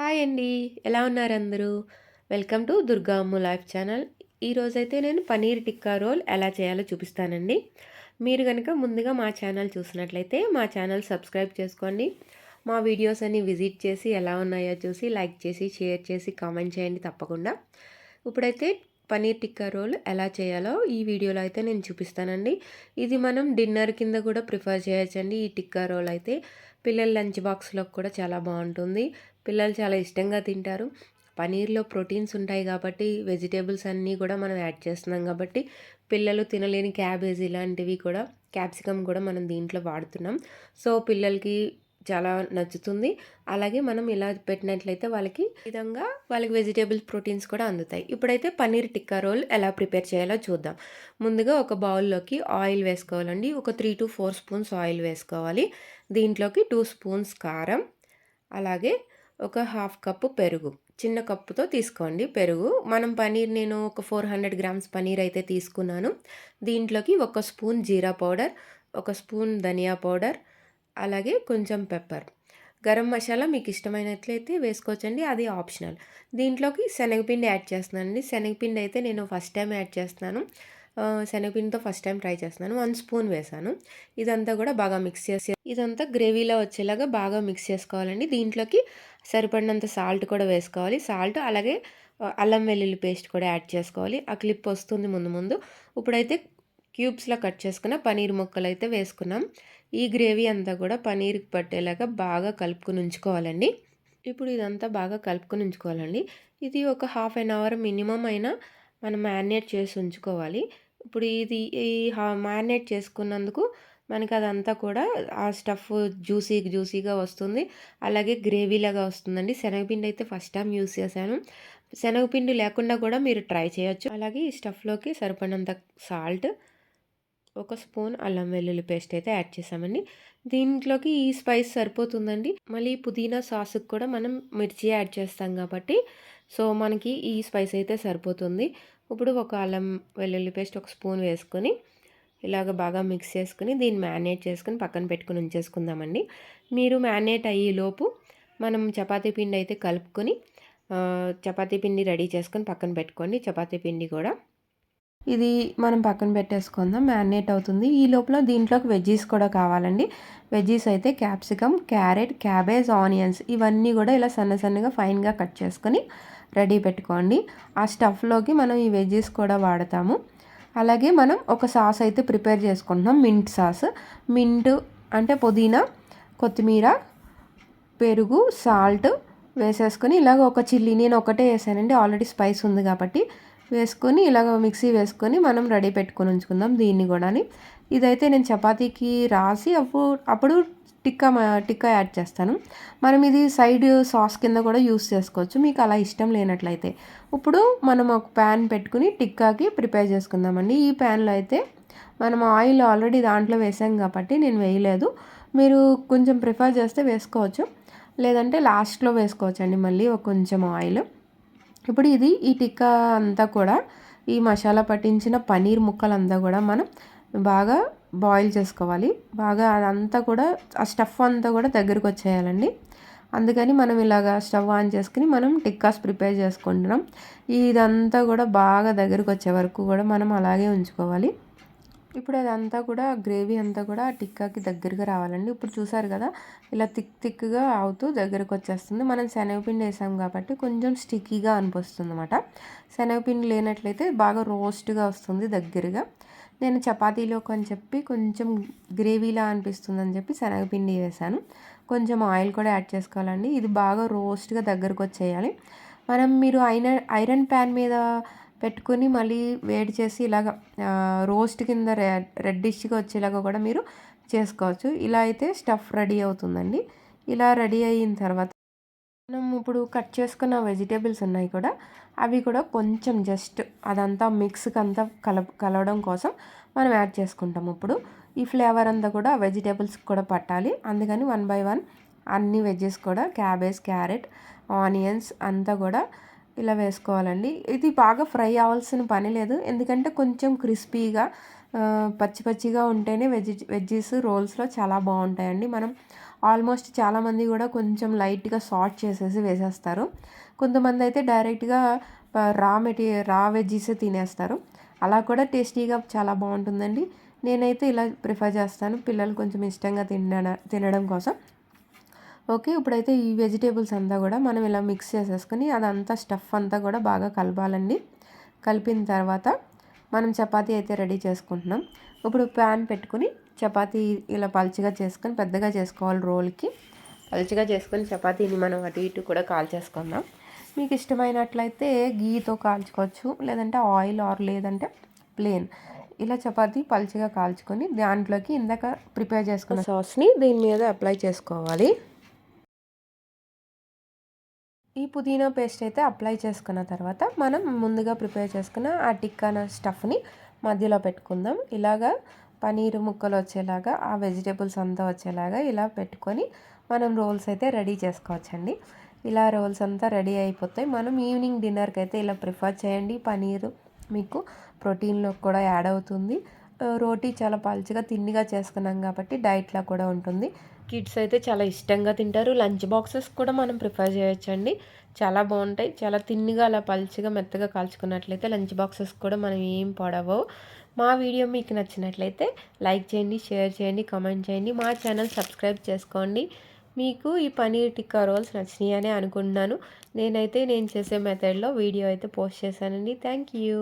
Hi అండి. ఎలా ఉన్నారు అందరూ? Welcome to Durga Ammu life channel. ఈరోజైతే నేను పనీర్ టిక్కా రోల్ ఎలా చేయాలో చూపిస్తానండి. మీరు కనుక ముందుగా మా ఛానల్ చూసినట్లయితే మా ఛానల్ సబ్స్క్రైబ్ చేసుకోండి. మా వీడియోస్ అన్ని విజిట్ చేసి ఎలా ఉన్నాయో చూసి లైక్ చేసి షేర్ చేసి కామెంట్ చేయండి తప్పకుండా. ఇప్పుడైతే పనీర్ టిక్కా రోల్ ఎలా చేయాలో ఈ వీడియోలో అయితే నేను చూపిస్తానండి. ఇది మనం డిన్నర్ కింద కూడా ప్రిఫర్ చేయొచ్చండి. ఈ టిక్కా రోల్ అయితే పిల్లల లంచ్ బాక్స్లో కూడా చాలా బాగుంటుంది. పిల్లలు చాలా ఇష్టంగా తింటారు. పనీర్లో ప్రోటీన్స్ ఉంటాయి కాబట్టి వెజిటేబుల్స్ అన్నీ కూడా మనం యాడ్ చేస్తున్నాం కాబట్టి పిల్లలు తినలేని క్యాబేజ్ ఇలాంటివి కూడా క్యాప్సికమ్ కూడా మనం దీంట్లో వాడుతున్నాం. సో పిల్లలకి చాలా నచ్చుతుంది. అలాగే మనం ఇలా పెట్టినట్లయితే వాళ్ళకి విధంగా వాళ్ళకి వెజిటేబుల్ ప్రోటీన్స్ కూడా అందుతాయి. ఇప్పుడైతే పన్నీర్ టిక్కా రోల్ ఎలా ప్రిపేర్ చేయాలో చూద్దాం. ముందుగా ఒక బౌల్లోకి ఆయిల్ వేసుకోవాలండి. ఒక three to four spoons oil వేసుకోవాలి. దీంట్లోకి టూ స్పూన్స్ కారం అలాగే ఒక హాఫ్ కప్పు పెరుగు. చిన్న కప్పుతో తీసుకోండి. పెరుగు. మనం పనీర్ నేను ఒక ఫోర్ హండ్రెడ్ గ్రామ్స్ పనీర్ అయితే తీసుకున్నాను. దీంట్లోకి ఒక స్పూన్ జీరా పౌడర్ ఒక స్పూన్ ధనియా పౌడర్ అలాగే కొంచెం పెప్పర్. గరం మసాలా మీకు ఇష్టమైనట్లయితే వేసుకోవచ్చండి. అది ఆప్షనల్. దీంట్లోకి శనగపిండి యాడ్ చేస్తున్నానండి. శనగపిండి అయితే నేను ఫస్ట్ టైం యాడ్ చేస్తున్నాను. శనగపిండితో ఫస్ట్ టైం ట్రై చేస్తున్నాను. వన్ స్పూన్ వేసాను. ఇదంతా కూడా బాగా మిక్స్ చేసి ఇదంతా గ్రేవీలో వచ్చేలాగా బాగా మిక్స్ చేసుకోవాలండి. దీంట్లోకి సరిపడినంత సాల్ట్ కూడా వేసుకోవాలి. సాల్ట్ అలాగే అల్లం వెల్లుల్లి పేస్ట్ కూడా యాడ్ చేసుకోవాలి. ఆ క్లిప్ వస్తుంది ముందు ముందు. ఇప్పుడైతే క్యూబ్స్లో కట్ చేసుకున్న పనీర్ ముక్కలు అయితే వేసుకున్నాం. ఈ గ్రేవీ అంతా కూడా పనీర్కి పట్టేలాగా బాగా కలుపుకుని ఉంచుకోవాలండి. ఇప్పుడు ఇదంతా బాగా కలుపుకుని ఉంచుకోవాలండి. ఇది ఒక హాఫ్ అన్ అవర్ మినిమం అయినా మనం మ్యారినేట్ చేసి ఉంచుకోవాలి. ఇప్పుడు ఇది ఈ మ్యారినేట్ చేసుకున్నందుకు మనకి అదంతా కూడా ఆ స్టఫ్ జ్యూసీ జ్యూసీగా వస్తుంది. అలాగే గ్రేవీలాగా వస్తుందండి. శనగపిండి అయితే ఫస్ట్ టైం యూస్ చేశాను. శనగపిండి లేకుండా కూడా మీరు ట్రై చేయొచ్చు. అలాగే ఈ స్టఫ్లోకి సరిపడినంత సాల్ట్ ఒక స్పూన్ అల్లం వెల్లుల్లి పేస్ట్ అయితే యాడ్ చేసామండి దీంట్లోకి ఈ స్పైస్ సరిపోతుందండి. మళ్ళీ పుదీనా సాస్కి కూడా మనం మిర్చి యాడ్ చేస్తాం కాబట్టి సో మనకి ఈ స్పైస్ అయితే సరిపోతుంది. ఇప్పుడు ఒక అల్లం వెల్లుల్లి పేస్ట్ ఒక స్పూన్ వేసుకొని ఇలాగ బాగా మిక్స్ చేసుకుని దీన్ని మ్యారినేట్ చేసుకుని పక్కన పెట్టుకుని ఉంచేసుకుందామండి. మీరు మ్యారినేట్ అయ్యేలోపు మనం చపాతీ పిండి అయితే కలుపుకొని చపాతీ పిండి రెడీ చేసుకొని పక్కన పెట్టుకోండి. చపాతీ పిండి కూడా ఇది మనం పక్కన పెట్టేసుకుందాం. మ్యారినేట్ అవుతుంది. ఈ లోపల దీంట్లోకి వెజ్జీస్ కూడా కావాలండి. వెజ్జీస్ అయితే క్యాప్సికమ్ క్యారెట్ క్యాబేజ్ ఆనియన్స్ ఇవన్నీ కూడా ఇలా సన్న సన్నగా ఫైన్గా కట్ చేసుకొని రెడీ పెట్టుకోండి. ఆ స్టఫ్లోకి మనం ఈ వెజ్జీస్ కూడా వాడతాము. అలాగే మనం ఒక సాస్ అయితే ప్రిపేర్ చేసుకుంటున్నాం. Mint sauce. మింట్ అంటే పుదీనా కొత్తిమీర పెరుగు సాల్ట్ వేసేసుకొని ఇలాగ ఒక చిల్లీ నేను ఒకటే వేసానండి. ఆల్రెడీ స్పైస్ ఉంది కాబట్టి వేసుకొని ఇలాగ మిక్సీ వేసుకొని మనం రెడీ పెట్టుకొని ఉంచుకుందాం దీన్ని కూడా ఇదైతే నేను చపాతీకి రాసి అప్పుడు అప్పుడు టిక్కా టిక్కా యాడ్ చేస్తాను. మనం ఇది సైడ్ సాస్ కింద కూడా యూస్ చేసుకోవచ్చు. మీకు అలా ఇష్టం లేనట్లయితే. ఇప్పుడు మనం ఒక ప్యాన్ పెట్టుకుని టిక్కాకి ప్రిపేర్ చేసుకుందామండి. ఈ ప్యాన్లో అయితే మనం ఆయిల్ ఆల్రెడీ దాంట్లో వేసాం కాబట్టి నేను వేయలేదు. మీరు కొంచెం ప్రిఫర్ చేస్తే వేసుకోవచ్చు. లేదంటే లాస్ట్లో వేసుకోవచ్చు అండి మళ్ళీ ఒక కొంచెం ఆయిల్. ఇప్పుడు ఇది ఈ టిక్కా అంతా కూడా ఈ మసాలా పట్టించిన పనీర్ ముక్కలంతా కూడా మనం బాగా బాయిల్ చేసుకోవాలి. బాగా అదంతా కూడా ఆ స్టఫ్ అంతా కూడా దగ్గరకు వచ్చేయాలండి. అందుకని మనం ఇలాగా స్టవ్ ఆన్ చేసుకుని మనం టిక్కాస్ ప్రిపేర్ చేసుకుంటున్నాం. ఇదంతా కూడా బాగా దగ్గరకు వచ్చే వరకు కూడా మనం అలాగే ఉంచుకోవాలి. ఇప్పుడు అదంతా కూడా గ్రేవీ అంతా కూడా టిక్కాకి దగ్గరగా రావాలండి. ఇప్పుడు చూసారు కదా ఇలా థిక్ థిక్గా అవుతూ దగ్గరకు వచ్చేస్తుంది. మనం శనగపిండి వేసాం కాబట్టి కొంచెం స్టిక్కీగా అనిపిస్తుంది అనమాట శనగపిండి లేనట్లయితే బాగా రోస్ట్గా వస్తుంది దగ్గరగా. నేను చపాతీలోకి అని చెప్పి కొంచెం గ్రేవీలా అనిపిస్తుంది అని చెప్పి శనగపిండి వేసాను. కొంచెం ఆయిల్ కూడా యాడ్ చేసుకోవాలండి. ఇది బాగా రోస్ట్గా దగ్గరకు వచ్చేయాలి. మనం మీరు ఐరన్ ఐరన్ ప్యాన్ మీద పెట్టుకుని మళ్ళీ వేడి చేసి ఇలాగ రోస్ట్ కింద రెడ్డిష్గా వచ్చేలాగా కూడా మీరు చేసుకోవచ్చు. ఇలా అయితే స్టఫ్ రెడీ అవుతుందండి. ఇలా రెడీ అయిన తర్వాత మనం ఇప్పుడు కట్ చేసుకున్న వెజిటేబుల్స్ ఉన్నాయి కూడా అవి కూడా కొంచెం జస్ట్ అదంతా మిక్స్కి అంతా కల కలవడం కోసం మనం యాడ్ చేసుకుంటాం. ఇప్పుడు ఈ ఫ్లేవర్ అంతా కూడా వెజిటేబుల్స్కి కూడా పట్టాలి. అందుకని వన్ బై వన్ అన్ని వెజ్జెస్ కూడా క్యాబేజ్ క్యారెట్ ఆనియన్స్ అంతా కూడా ఇలా వేసుకోవాలండి. ఇది బాగా ఫ్రై అవ్వాల్సిన పని లేదు. ఎందుకంటే కొంచెం క్రిస్పీగా పచ్చి పచ్చిగా ఉంటేనే వెజ్ వెజ్జీస్ రోల్స్లో చాలా బాగుంటాయండి. మనం ఆల్మోస్ట్ చాలామంది కూడా కొంచెం లైట్గా సార్ట్ చేసేసి వేసేస్తారు. కొంతమంది అయితే డైరెక్ట్గా రా మెటీరియల్ రా వెజ్జీసే తినేస్తారు. అలా కూడా టేస్టీగా చాలా బాగుంటుందండి. నేనైతే ఇలా ప్రిఫర్ చేస్తాను. పిల్లలు కొంచెం ఇష్టంగా తిన తినడం కోసం. ఓకే ఇప్పుడైతే ఈ వెజిటేబుల్స్ అంతా కూడా మనం ఇలా మిక్స్ చేసేసుకొని అదంతా స్టఫ్ అంతా కూడా బాగా కలపాలండి. కలిపిన తర్వాత మనం చపాతీ అయితే రెడీ చేసుకుంటున్నాం. ఇప్పుడు ప్యాన్ పెట్టుకుని చపాతీ ఇలా పలుచగా చేసుకొని పెద్దగా చేసుకోవాలి రోల్కి. పలుచగా చేసుకొని చపాతీని మనం అటు ఇటు కూడా కాల్చేసుకుందాం. మీకు ఇష్టమైనట్లయితే గీతో కాల్చుకోవచ్చు లేదంటే ఆయిల్ ఆర్ లేదంటే ప్లేన్. ఇలా చపాతీ పలుచగా కాల్చుకొని దాంట్లోకి ఇందాక ప్రిపేర్ చేసుకున్న సాస్ని దీని మీద అప్లై చేసుకోవాలి. ఈ పుదీనా పేస్ట్ అయితే అప్లై చేసుకున్న తర్వాత మనం ముందుగా ప్రిపేర్ చేసుకున్న ఆ టిక్కాన స్టఫ్ని మధ్యలో పెట్టుకుందాం. ఇలాగా పనీరు ముక్కలు వచ్చేలాగా ఆ వెజిటేబుల్స్ అంతా వచ్చేలాగా ఇలా పెట్టుకొని మనం రోల్స్ అయితే రెడీ చేసుకోవచ్చండి. ఇలా రోల్స్ అంతా రెడీ అయిపోతాయి మనం ఈవినింగ్ డిన్నర్కి అయితే ఇలా ప్రిఫర్ చేయండి. పనీరు మీకు ప్రోటీన్లో కూడా యాడ్ అవుతుంది. రోటీ చాలా పలుచగా తిన్నిగా చేసుకున్నాం కాబట్టి డైట్లో కూడా ఉంటుంది. కిడ్స్ అయితే చాలా ఇష్టంగా తింటారు. లంచ్ బాక్సెస్ కూడా మనం ప్రిఫర్ చేయొచ్చండి. చాలా బాగుంటాయి. చాలా తిన్నిగా అలా పలుచగా మెత్తగా కాల్చుకున్నట్లయితే లంచ్ బాక్సెస్ కూడా మనం ఏం పడవో మా వీడియో మీకు నచ్చినట్లయితే లైక్ చేయండి షేర్ చేయండి కామెంట్ చేయండి. మా ఛానల్ సబ్స్క్రైబ్ చేసుకోండి. మీకు ఈ పనీర్ టిక్కా రోల్స్ నచ్చినాయి అని అనుకుంటున్నాను. నేనైతే నేను చేసే మెథడ్లో వీడియో అయితే పోస్ట్ చేశానండి. Thank you